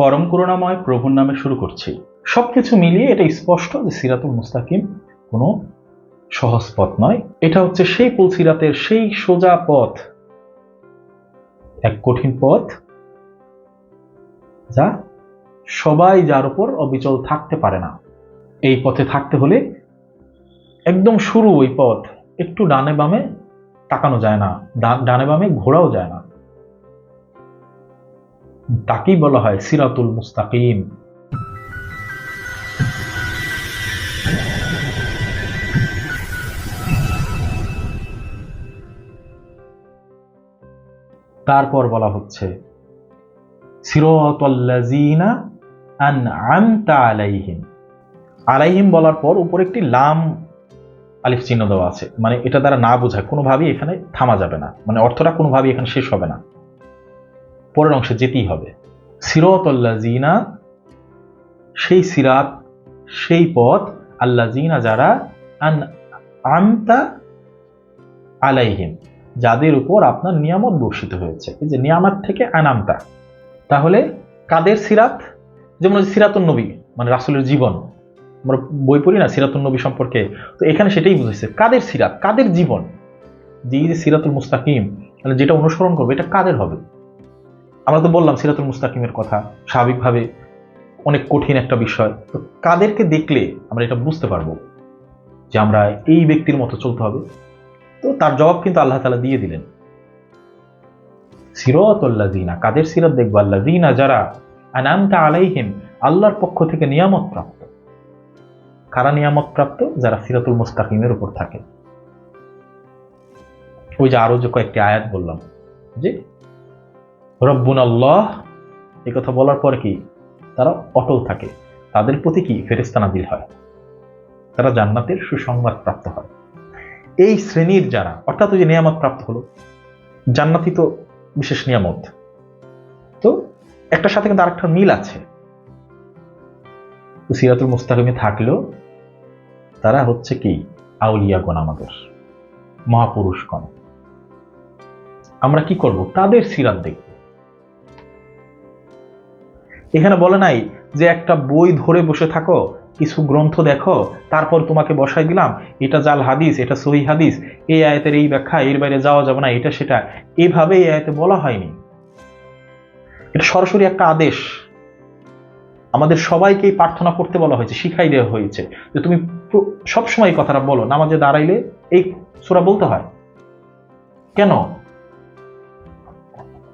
পরম করুণাময় প্রভুর নামে শুরু করছি। সবকিছু মিলিয়ে এটা স্পষ্ট যে সিরাতুল মুস্তাকিম কোনো সহজ পথ নয়। এটা হচ্ছে সেই পুল সিরাতের সেই সোজা পথ, এক কঠিন পথ যা সবাই যার উপর অবিচল থাকতে পারে না। এই পথে থাকতে হলে একদম শুরু ওই পথ, একটু ডানে বামে তাকানো যায় না ডানে বামে ঘোরাও যায় না। তাকেই বলা হয় সিরাতুল মুস্তাকিম। তারপর বলা হচ্ছে, সিরাতাল্লাযীনা আনআমতা আলাইহিম। আলাইহিম বলার পর উপর একটি লাম আলিফ চিহ্ন দেওয়া আছে। মানে এটা দ্বারা না বোঝায়, কোনোভাবেই এখানে থামা যাবে না। মানে অর্থটা কোনোভাবেই এখানে শেষ হবে না। পরের অংশে যেতেই হবে। সিরতল্লাজিনা সেই সিরাত, সেই পথ আল্লাজিনা যারা আন আমতা আলাইহিম, যাদের উপর আপনার নিয়ামত বর্ষিত হয়েছে। এই যে নিয়ামত থেকে আনামতা। তাহলে কাদের সিরাত? যেমন সিরাতুন নবী মানে রাসুলের জীবন। আমরা বই পড়ি না সিরাতুন নবী সম্পর্কে? তো এখানে সেটাই বুঝেছে কাদের সিরাত, কাদের জীবন? যে সিরাতুল মুস্তাকিম মানে যেটা অনুসরণ করবে, এটা কাদের হবে? আমরা তো বললাম সিরাতুল মুস্তাকিমের কথা, স্বাভাবিকভাবে অনেক কঠিন একটা বিষয়। তো কাদেরকে দেখলে আমরা এটা বুঝতে পারব যে আমরা এই ব্যক্তির মতো চলতে হবে? তো তার জবাব কিন্তু আল্লাহ তালা দিয়ে দিলেন। সিরতুল্লাদিনা কাদের সিরাত দেখব? আল্লাদিনা যারা আনামতা আলাইহিম, আল্লাহর পক্ষ থেকে নিয়ামত প্রাপ্ত কারা নিয়ামত প্রাপ্ত যারা সিরাতুল মুস্তাকিমের উপর থাকে। ওই যে আরও যে কয়েকটি আয়াত বললাম, যে রব্বুন আল্লাহ এই কথা বলার পর কি? তারা অটল থাকে। তাদের প্রতি কি ফেরেস্তা নাজিল হয়? তারা জান্নাতের সুসংবাদ প্রাপ্ত হয়। এই শ্রেণির যারা, অর্থাৎ ওই যে নিয়ামত প্রাপ্ত হলো জান্নাতি তো বিশেষ নিয়ামত। তো একটার সাথে কিন্তু আরেকটা মিল আছে। তো সিরাতুল মুস্তাকিমে থাকলেও তারা হচ্ছে কি? আউলিয়াগণ আমাদের, মহাপুরুষগণ। আমরা কি করব? তাদের সিরাত দেখব। এখানে বলে নাই যে একটা বই ধরে বসে থাকো, কিছু গ্রন্থ দেখো, তারপর তোমাকে বসাই দিলাম। এটা জাল হাদিস, এটা সহি হাদিস, এই আয়তের এই ব্যাখ্যা, এর বাইরে যাওয়া যাবে না, এটা সেটা। এভাবে এই আয়তে বলা হয়নি। এটা সরাসরি একটা আদেশ। আমাদের সবাইকেই প্রার্থনা করতে বলা হয়েছে, শিখাই দেওয়া হয়েছে। যে তুমি সবসময় কথাটা বলো, নামাজে দাঁড়াইলে এই সুরা বলতে হয়। কেন?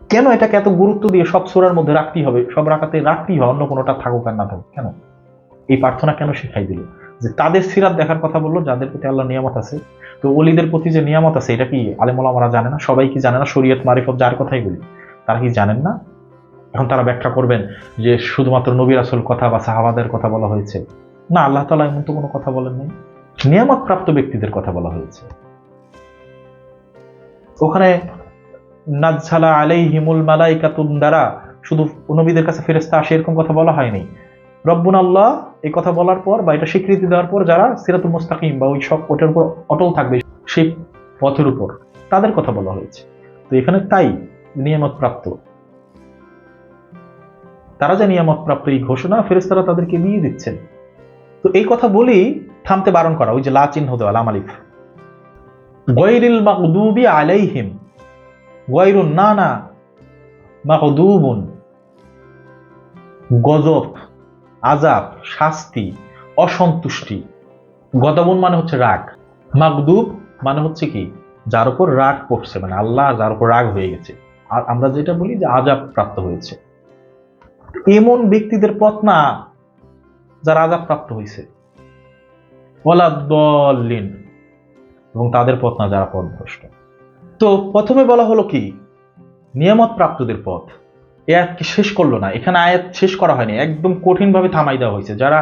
কেন এটাকে এত গুরুত্ব দিয়ে সব সুরার মধ্যে রাখতেই হবে? সব রাখাতে রাখতেই হয় অন্য কোনোটা থাকুক আর না থাকুক। কেন? এই প্রার্থনা কেন শিখাই দিল? যে তাদের সিরাত দেখার কথা বলল, যাদের প্রতি আল্লাহ নিয়ামত আছে। তো অলিদের প্রতি যে নিয়ামত আছে, এটা কি আলেমলামারা জানে না? সবাই কি জানে না? শরীয়ত, মারিফত যার কথাই বলি, তারা কি জানেন না? এখন তারা ব্যাখ্যা করবেন যে শুধুমাত্র নবী রাসুল কথা বা সাহাবাদের কথা বলা হয়েছে। না, আল্লাহ তালা এমন তো কোনো কথা বলেন নাই। নিয়ামত প্রাপ্ত ব্যক্তিদের কথা বলা হয়েছে। ওখানে নাজ্জালা আলাইহিমুল মালাইকাতুন দ্বারা, শুধু নবীদের কাছে ফেরেস্তা আসে এরকম কথা বলা হয়নি। রব্বুন আল্লাহ, এই কথা বলার পর বা এটা স্বীকৃতি দেওয়ার পর যারা সিরাতুল মুস্তাকিম বা ওই সব ওটার উপর অটল থাকবে সেই পথের উপর তাদের কথা বলা হয়েছে। তো এখানে তাই নিয়ামত প্রাপ্ত তারা যে নিয়ামত প্রাপ্ত এই ঘোষণা ফেরেস্তারা তাদেরকে দিয়ে দিচ্ছেন। তো এই কথা বলেই থামতে বারণ করা, ওই যে লা চিহ্ন দেওয়া, লাম আলিফ। গৈরিল মাকদুবি আলাইহিম গৈরুন না না। মাকদুবুন গজব আজাব শাস্তি, অসন্তুষ্টি। গদবন মানে হচ্ছে রাগ। মাকদুব মানে হচ্ছে কি? যার উপর রাগ পড়ছে মানে আল্লাহ যার উপর রাগ হয়ে গেছে। আর আমরা যেটা বলি যে আজাব প্রাপ্ত হয়েছে। এমন ব্যক্তিদের পথ না যারা আজাব প্রাপ্ত হয়েছে ওয়ালাদ্দলিন এবং তাদের পথ না যারা পথভ্রষ্ট। তো প্রথমে বলা হলো কি? নিয়ামত প্রাপ্তদের পথ। এ আয়াতকে শেষ করল না? এখানে আয়াত শেষ করা হয়নি। একদম কঠিনভাবে থামাই দেওয়া হয়েছে। যারা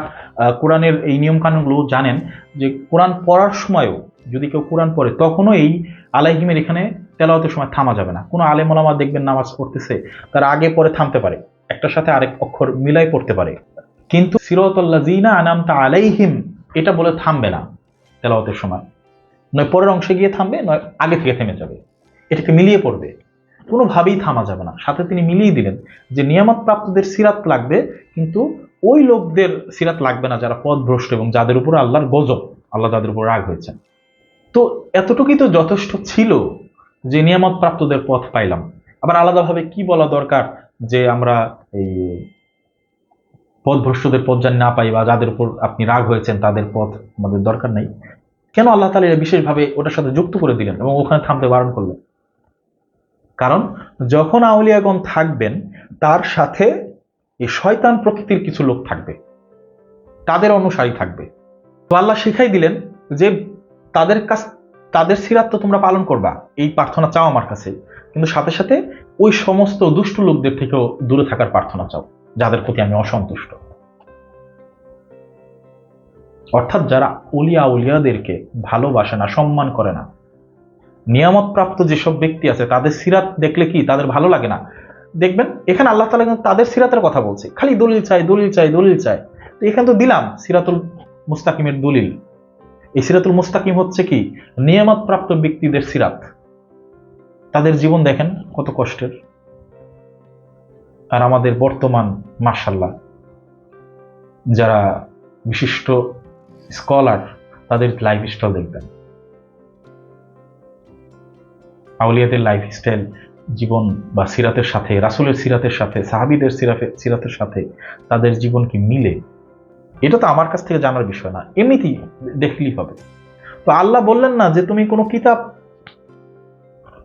কোরআনের এই নিয়ম কানুনগুলো জানেন যে কোরআন পড়ার সময়ও যদি কেউ কোরআন পড়ে, তখনও এই আলাইহিমের এখানে তেলাওয়াতের সময় থামা যাবে না। কোনো আলেমলামা দেখবেন নামাজ পড়তেছে, তার আগে পরে থামতে পারে। একটার সাথে আরেক অক্ষর মিলাই পড়তে পারে। কিন্তু সিরতুল্লাজিনা আনামতা আলাইহিম, এটা বলে থামবে না তেলাওয়াতের সময়। নয় পরের অংশে গিয়ে থামবে, নয় আগে থেকে থেমে যাবে। এটাকে মিলিয়ে পড়বে। কোনোভাবেই থামা যাবে না। সাথে তিনি মিলিয়ে দিলেন যে নিয়ামত প্রাপ্তদের সিরাত লাগবে, কিন্তু ওই লোকদের সিরাত লাগবে না যারা পথভ্রষ্ট এবং যাদের উপর আল্লাহর গজব, আল্লাহ যাদের উপর রাগ হয়েছেন। তো এতটুকুই তো যথেষ্ট ছিল যে নিয়ামত প্রাপ্তদের পথ পাইলাম। আবার আলাদাভাবে কি বলা দরকার যে আমরা এই পথভ্রষ্টদের পথ জানি না পাই বা যাদের উপর আপনি রাগ হয়েছেন, তাদের পথ আমাদের দরকার নেই। কেন আল্লাহ তালা এটা বিশেষভাবে ওটার সাথে যুক্ত করে দিলেন এবং ওখানে থামতে বারণ করলেন? কারণ যখন আউলিয়াগণ থাকবেন, তার সাথে এই শয়তান প্রকৃতির কিছু লোক থাকবে। তাদের অনুসারী থাকবে। তো আল্লাহ শিখাই দিলেন যে তাদের কাছ, তাদের সিরাত তো তোমরা পালন করবা, এই প্রার্থনা চাও আমার কাছে। কিন্তু সাথে সাথে ওই সমস্ত দুষ্ট লোকদের থেকেও দূরে থাকার প্রার্থনা চাও, যাদের প্রতি আমি অসন্তুষ্ট। অর্থাৎ যারা উলিয়া উলিয়াদেরকে ভালোবাসে না, সম্মান করে না। নিয়ামত প্রাপ্ত যেসব ব্যক্তি আছে, তাদের সিরাত দেখলে কি? তাদের ভালো লাগে না। দেখবেন, এখানে আল্লাহ তালা কিন্তু তাদের সিরাতের কথা বলছে। খালি দলিল চাই দলিল চাই দলিল চাই। তো এখানে তো দিলাম, সিরাতুল মুস্তাকিমের দলিল। এই সিরাতুল মুস্তাকিম হচ্ছে কি? নিয়ামত প্রাপ্ত ব্যক্তিদের সিরাত। তাদের জীবন দেখেন কত কষ্টের। আর আমাদের বর্তমান মার্শাল্লাহ যারা বিশিষ্ট স্কলার তাদের লাইফ স্টাইল দেখবেন। আউলিয়াদের লাইফ স্টাইল, জীবন বা সিরাতের সাথে, রাসুলের সিরাতের সাথে, সাহাবিদের সিরাফে, সিরাতের সাথে তাদের জীবন কি মিলে? এটা তো আমার কাছ থেকে জানার বিষয় না। এমনিতেই দেখলেই হবে। তো আল্লাহ বললেন না যে তুমি কোনো কিতাব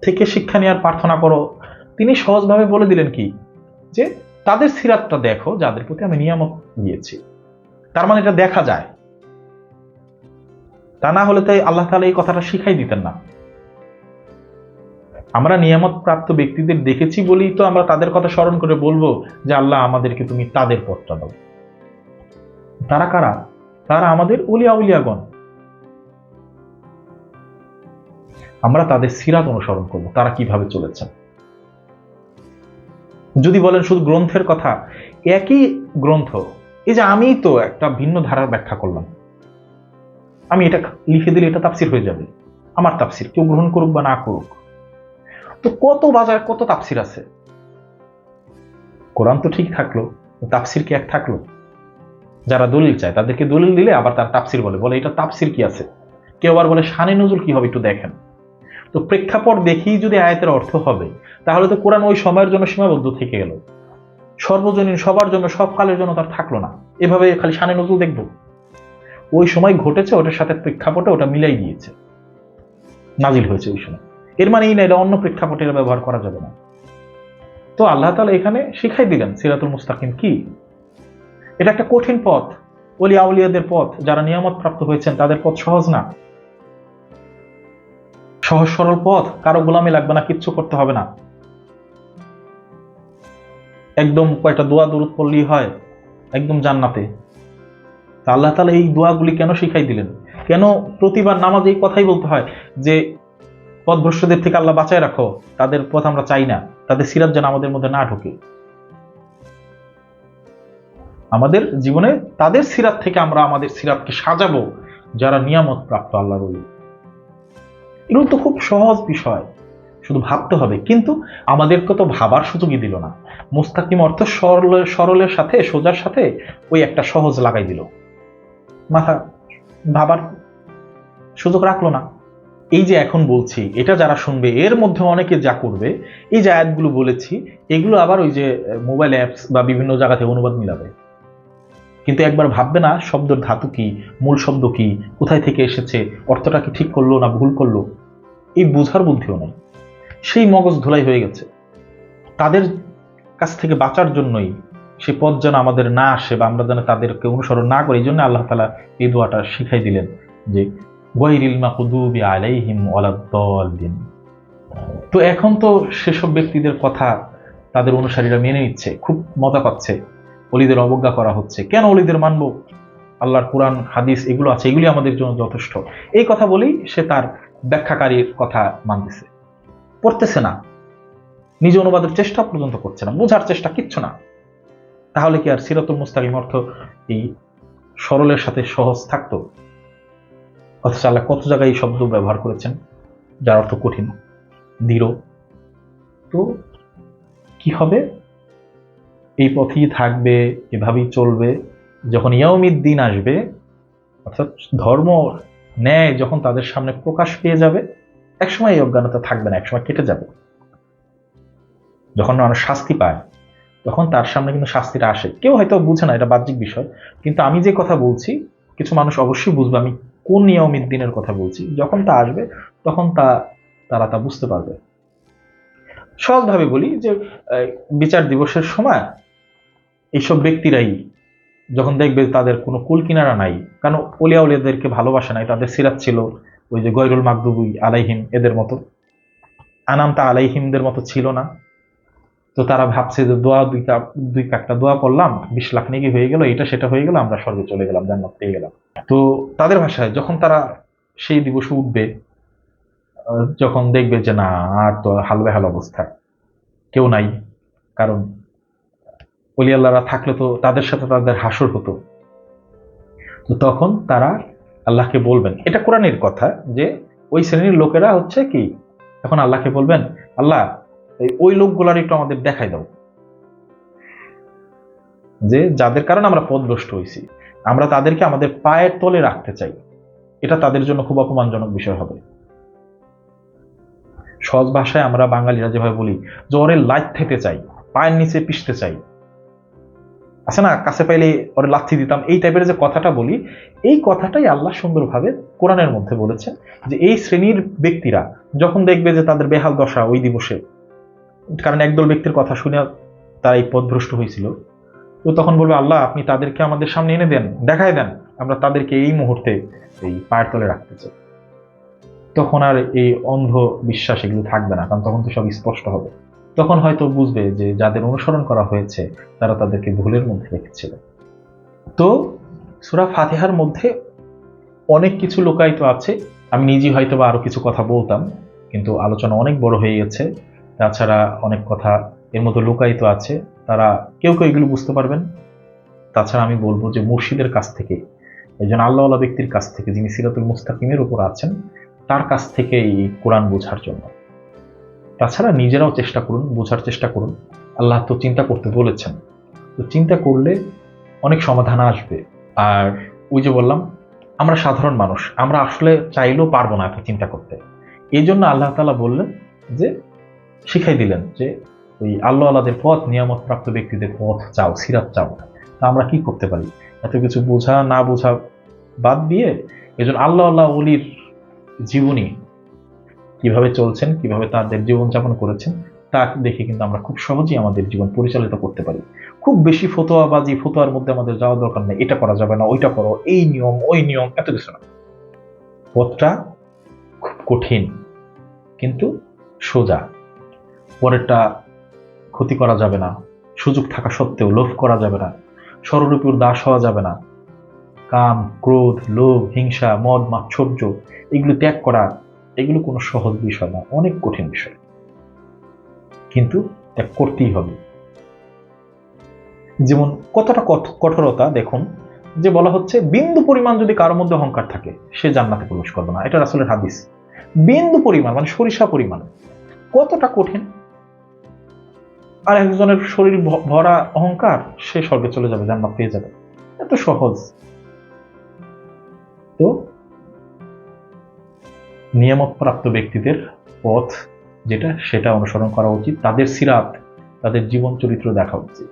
থেকে শিক্ষা নেওয়ার প্রার্থনা করো। তিনি সহজভাবে বলে দিলেন কি? যে তাদের সিরাতটা দেখো, যাদের প্রতি আমি নিয়ামত দিয়েছি। তার মানে এটা দেখা যায়। তা না হলে তাই আল্লাহ তালা এই কথাটা শিখাই দিতেন না। আমরা নিয়ামত প্রাপ্ত ব্যক্তিদের দেখেছি বলেই তো আমরা তাদের কথা স্মরণ করে বলব যে আল্লাহ আমাদেরকে তুমি তাদের পথটা দাও। তারা কারা? তারা আমাদের উলিয়া উলিয়াগণ। আমরা তাদের সিরাত অনুসরণ করব, তারা কীভাবে চলেছেন যদি বলেন শুধু গ্রন্থের কথা, একই গ্রন্থ, এই যে আমি তো একটা ভিন্ন ধারার ব্যাখ্যা করলাম। আমি এটা লিখে দিলে এটা তাফসির হয়ে যাবে। আমার তাফসির, কেউ গ্রহণ করুক বা না করুক। তো কত বাজার, কত তাফসির আছে? কোরআন তো ঠিক থাকল, তাফসির কি এক থাকল? যারা দলিল চায়, তাদেরকে দলিল দিলে আবার তার তাফসির বলে। বলে, এটা তাফসির কি আছে? কেউ আবার বলে, শানে নজুল কি হবে একটু দেখেন। তো প্রেক্ষাপট দেখেই যদি আয়াতের অর্থ হবে, তাহলে তো কোরআন ওই সময়ের জন্য সীমাবদ্ধ থেকে গেল। সর্বজনীন, সবার জন্য, সব কালের জন্য তার থাকল না। এভাবে খালি শানে নজুল দেখব? ওই সময় ঘটেছে, ওটার সাথে প্রেক্ষাপটে ওটা মিলাই দিয়েছে নাজিল হয়েছে ওই সময়। এর মানে এই না, এটা অন্য প্রেক্ষাপটে ব্যবহার করা যাবে না। তো আল্লাহ তালা এখানে শিখাই দিলেন সিরাতুল মুস্তাকিম কি? এটা একটা কঠিন পথ। অলি আউলিয়াদের পথ, যারা নিয়ামত প্রাপ্ত হয়েছেন, তাদের পথ সহজ না। সহজ সরল পথ, কারও গোলামি লাগবে না, কিচ্ছু করতে হবে না। একদম কয়টা দোয়া দূরত পড়লেই হয়, একদম জান্নাতে। তা আল্লাহ তালা এই দোয়াগুলি কেন শিখাই দিলেন? কেন প্রতিবার নামাজ এই কথাই বলতে হয় যে, পথভ্রষ্টদের থেকে আল্লাহ বাঁচায় রাখো, তাদের পথ আমরা চাই না, তাদের সিরাত যেন আমাদের মধ্যে না ঢোকে। আমাদের জীবনে তাদের সিরাত থেকে আমরা আমাদের সিরাতকে সাজাবো, যারা নিয়ামত প্রাপ্ত আল্লাহ রবি এগুলো তো খুব সহজ বিষয়, শুধু ভাবতে হবে। কিন্তু আমাদেরকে তো ভাবার সুযোগই দিল না। মুস্তাকিম অর্থ সরল, সরলের সাথে, সোজার সাথে ওই একটা সহজ লাগাই দিল। মাথা ভাবার সুযোগ রাখল না। এই যে এখন বলছি, এটা যারা শুনবে, এর মধ্যে অনেকে যা করবে, এই যে আয়াতগুলো বলেছি, এগুলো আবার ওই যে মোবাইল অ্যাপস বা বিভিন্ন জায়গা থেকে অনুবাদ মিলাবে। কিন্তু একবার ভাববে না, শব্দের ধাতু কি, মূল শব্দ কি, কোথায় থেকে এসেছে, অর্থটা কি ঠিক করল না ভুল করল, এই বোঝার বুদ্ধিও নেই। সেই মগজ ধুলাই হয়ে গেছে। তাদের কাছ থেকে বাঁচার জন্যই সে পথ যেন আমাদের না আসে বা আমরা যেন তাদেরকে অনুসরণ না করি, এই জন্য আল্লাহ তালা এই দোয়াটা শিখাই দিলেন যে গৈরিল মাকুদুবি আলাইহিম ওয়ালাদ্দাল্লিন তো এখন তো সেসব ব্যক্তিদের কথা তাদের অনুসারীরা মেনে নিচ্ছে, খুব মজা পাচ্ছে, অলিদের অবজ্ঞা করা হচ্ছে। কেন অলিদের মানব? আল্লাহর কোরআন, হাদিস এগুলো আছে, এগুলি আমাদের জন্য যথেষ্ট। এই কথা বলেই সে তার ব্যাখ্যাকারীর কথা মানতেছে। পড়তেছে না। নিজ অনুবাদের চেষ্টা পর্যন্ত করছে না, বোঝার চেষ্টা কিচ্ছু না। তাহলে কি আর সিরাতুল মুস্তাকিম অর্থ এই সরলের সাথে সহজ থাকতো? অথচ আল্লাহ কত জায়গায় এই শব্দ ব্যবহার করেছেন, যার অর্থ কঠিন, দৃঢ়। তো কি হবে? এই পথেই থাকবে, এভাবেই চলবে, যখন ইয়াউমিদ দিন আসবে, অর্থাৎ ধর্ম ন্যায় যখন তাদের সামনে প্রকাশ পেয়ে যাবে, একসময় এই অজ্ঞানতা থাকবে না, একসময় কেটে যাবে। যখন মানুষ শাস্তি পায় তখন তার সামনে কিন্তু শাস্তিটা আসে। কেউ হয়তো বুঝে না, এটা বাহ্যিক বিষয়। কিন্তু আমি যে কথা বলছি, কিছু মানুষ অবশ্যই বুঝবে আমি কোন নিয়মিত দিনের কথা বলছি। যখন তা আসবে, তখন তা, তারা তা বুঝতে পারবে। সহজভাবে বলি যে বিচার দিবসের সময় এইসব ব্যক্তিরাই যখন দেখবে তাদের কোনো কুল কিনারা নাই কারণ অলিয়া উলিয়াদেরকে ভালোবাসে নাই, তাদের সিরাত ছিল ওই যে গৈরুল মাকদুবুই আলাইহিম এদের মতো। আনামতা আলাইহিমদের মতো ছিল না। তো তারা ভাবছে যে দোয়া দুই কাপ- দুই কাকটা দোয়া করলাম, বিশ লাখ নাকি হয়ে গেল, এটা সেটা হয়ে গেল, আমরা স্বর্গে চলে গেলাম, জান্নাত পেয়ে গেলাম। তো তাদের ভাষায় যখন তারা সেই দিবসে উঠবে যখন দেখবে যে না, আর তো হাল বেহাল অবস্থা, কেউ নাই, কারণ অলি থাকলে তো তাদের সাথে তাদের হাসর হতো। তো তখন তারা আল্লাহকে বলবেন। এটা কোরআনের কথা যে, ওই শ্রেণির লোকেরা হচ্ছে কি? এখন আল্লাহকে বলবেন, আল্লাহ এই ওই লোকগুলার একটু আমাদের দেখাই দাও। যে যাদের কারণে আমরা পদভ্রষ্ট হয়েছি আমরা তাদেরকে আমাদের পায়ের তলে রাখতে চাই। এটা তাদের জন্য খুব অপমানজনক বিষয় হবে। সহজ ভাষায় আমরা বাঙালিরা যেভাবে বলি, জ্বরে লাইট খেতে চাই, পায়ের নিচে পিষতে চাই। আছে না? কাছে পাইলে ওরে লাথি দিতাম। এই টাইপের যে কথাটা বলি, এই কথাটাই আল্লাহ সুন্দরভাবে কোরআনের মধ্যে বলেছেন যে এই শ্রেণির ব্যক্তিরা যখন দেখবে যে তাদের বেহাল দশা ওই দিবসে কারণ একদল ব্যক্তির কথা শুনে তারা এই পথভ্রষ্ট হয়েছিল। তো তখন বলবে, আল্লাহ, আপনি তাদেরকে আমাদের সামনে এনে দেন, দেখায় দেন, আমরা তাদেরকে এই মুহূর্তে এই পায়ের তলে রাখতে চাই। তখন আর এই অন্ধ বিশ্বাস এগুলো থাকবে না, কারণ তখন তো সব স্পষ্ট হবে। তখন হয়তো বুঝবে যে যাদের অনুসরণ করা হয়েছে, তারা তাদেরকে ভুলের মধ্যে রেখেছিল। তো সুরা ফাতেহার মধ্যে অনেক কিছু লোকায়িত আছে। আমি নিজে হয়তো বা আরও কিছু কথা বলতাম, কিন্তু আলোচনা অনেক বড় হয়ে গেছে। তাছাড়া অনেক কথা এর মধ্যে লুকায়িত আছে। তারা কেউ কেউ এগুলো বুঝতে পারবেন। তাছাড়া আমি বলব যে মুর্শিদের কাছ থেকে, একজন আল্লাহওয়ালা ব্যক্তির কাছ থেকে যিনি সিরাতুল মুস্তাকিমের উপর আছেন, তার কাছ থেকে এই কোরআন বোঝার জন্য। তাছাড়া নিজেরাও চেষ্টা করুন, বোঝার চেষ্টা করুন। আল্লাহ তো চিন্তা করতে বলেছেন। তো চিন্তা করলে অনেক সমাধান আসবে। আর ওই যে বললাম, আমরা সাধারণ মানুষ, আমরা আসলে চাইলেও পারব না এত চিন্তা করতে। এই জন্য আল্লাহ তালা বললেন যে শিখাই দিলেন যে ওই আল্লাহ আল্লাহদের পথ নিয়ামত প্রাপ্ত ব্যক্তিদের পথ চাও, সিরাত চাও। তা আমরা কি করতে পারি? এত কিছু বোঝা, না বোঝা বাদ দিয়ে এজন আল্লাহ আল্লাহ অলির জীবনী কীভাবে চলছেন, কীভাবে তাদের জীবনযাপন করেছেন, তা দেখে কিন্তু আমরা খুব সহজেই আমাদের জীবন পরিচালিত করতে পারি। খুব বেশি ফতোয়াবাজি ফতোয়ার মধ্যে আমাদের যাওয়া দরকার নেই, এটা করা যাবে না, ওইটা করো, এই নিয়ম, ওই নিয়ম, এত কিছু না। পথটা খুব কঠিন, কিন্তু সোজা। পরেরটা ক্ষতি করা যাবে না। সুযোগ থাকা সত্ত্বেও লোভ করা যাবে না। স্বরূপের দাস হওয়া যাবে না। কাম, ক্রোধ, লোভ, হিংসা, মদ মাৎসর্য এগুলো ত্যাগ করা, এগুলো কোনো সহজ বিষয় না, অনেক কঠিন বিষয়। কিন্তু ত্যাগ করতেই হবে। যেমন কতটা কঠ- কঠোরতা, দেখুন, যে বলা হচ্ছে, বিন্দু পরিমাণ যদি কারোর মধ্যে অহংকার থাকে, সে জান্নাতে প্রবেশ করবে না। এটা আসলে হাদিস। বিন্দু পরিমাণ মানে সরিষা পরিমাণ। কতটা কঠিন? আর একজনের শরীর ভরা অহংকার, সে স্বর্গে চলে যাবে, জান্নাত পেয়ে যাবে। এত সহজ। তো নিয়ামত প্রাপ্ত ব্যক্তিদের পথ যেটা, সেটা অনুসরণ করা উচিত। তাদের সিরাত, তাদের জীবন চরিত্র দেখা উচিত।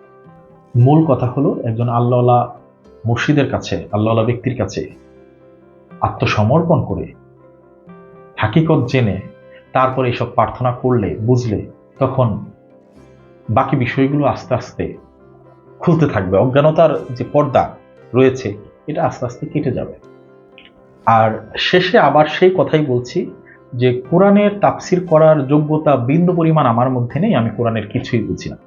মূল কথা হলো, একজন আল্লাহলা মুর্শিদের কাছে আল্লাহলা ব্যক্তির কাছে আত্মসমর্পণ করে, হাকিকত জেনে, তারপরে এইসব প্রার্থনা করলে, বুঝলে, তখন বাকি বিষয়গুলো আস্তে আস্তে খুলতে থাকবে। অজ্ঞানতার যে পর্দা রয়েছে, এটা আস্তে আস্তে কেটে যাবে। আর শেষে আবার সেই কথাই বলছি যে, কোরআনের তাফসির করার যোগ্যতা বিন্দু পরিমাণ আমার মধ্যে নেই, আমি কোরআনের কিছুই বুঝি না।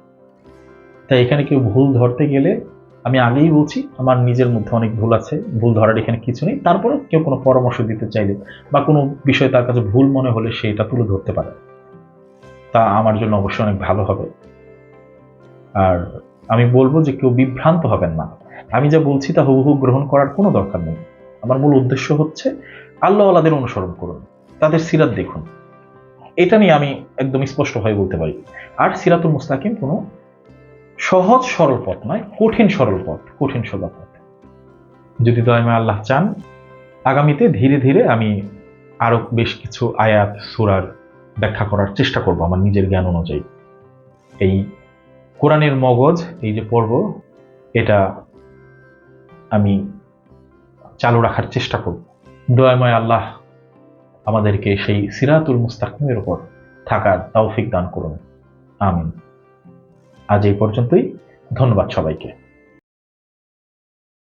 তাই এখানে কেউ ভুল ধরতে গেলে আমি আগেই বলছি, আমার নিজের মধ্যে অনেক ভুল আছে, ভুল ধরার এখানে কিছু নেই। তারপরে কেউ কোনো পরামর্শ দিতে চাইলে বা কোনো বিষয় তার কাছে ভুল মনে হলে সেটা তুলে ধরতে পারে। তা আমার জন্য অবশ্যই অনেক ভালো হবে। আর আমি বলব যে কেউ বিভ্রান্ত হবেন না। আমি যা বলছি তা হুবহু গ্রহণ করার কোনো দরকার নেই। আমার মূল উদ্দেশ্য হচ্ছে আল্লাহ আল্লাহদের অনুসরণ করুন, তাদের সিরাত দেখুন। এটা নিয়ে আমি একদম স্পষ্টভাবে বলতে পারি। আর সিরাতুল মুস্তাকিম কোনো সহজ, সরল পথ নয়, কঠিন, সরল পথ, কঠিন, সোজা পথ। যদি দয়মা আল্লাহ চান, আগামীতে ধীরে ধীরে আমি আরও বেশ কিছু আয়াত, সুরার ব্যাখ্যা করার চেষ্টা করব আমার নিজের জ্ঞান অনুযায়ী। এই কোরআনের মগজ, এই যে পর্ব এটা আমি চালু রাখার চেষ্টা করব। দয়াময় আল্লাহ আমাদেরকে সেই সিরাতুল মুস্তাকিমের উপর থাকার তৌফিক দান করুন। আমিন। আজ এই পর্যন্তই। ধন্যবাদ সবাইকে।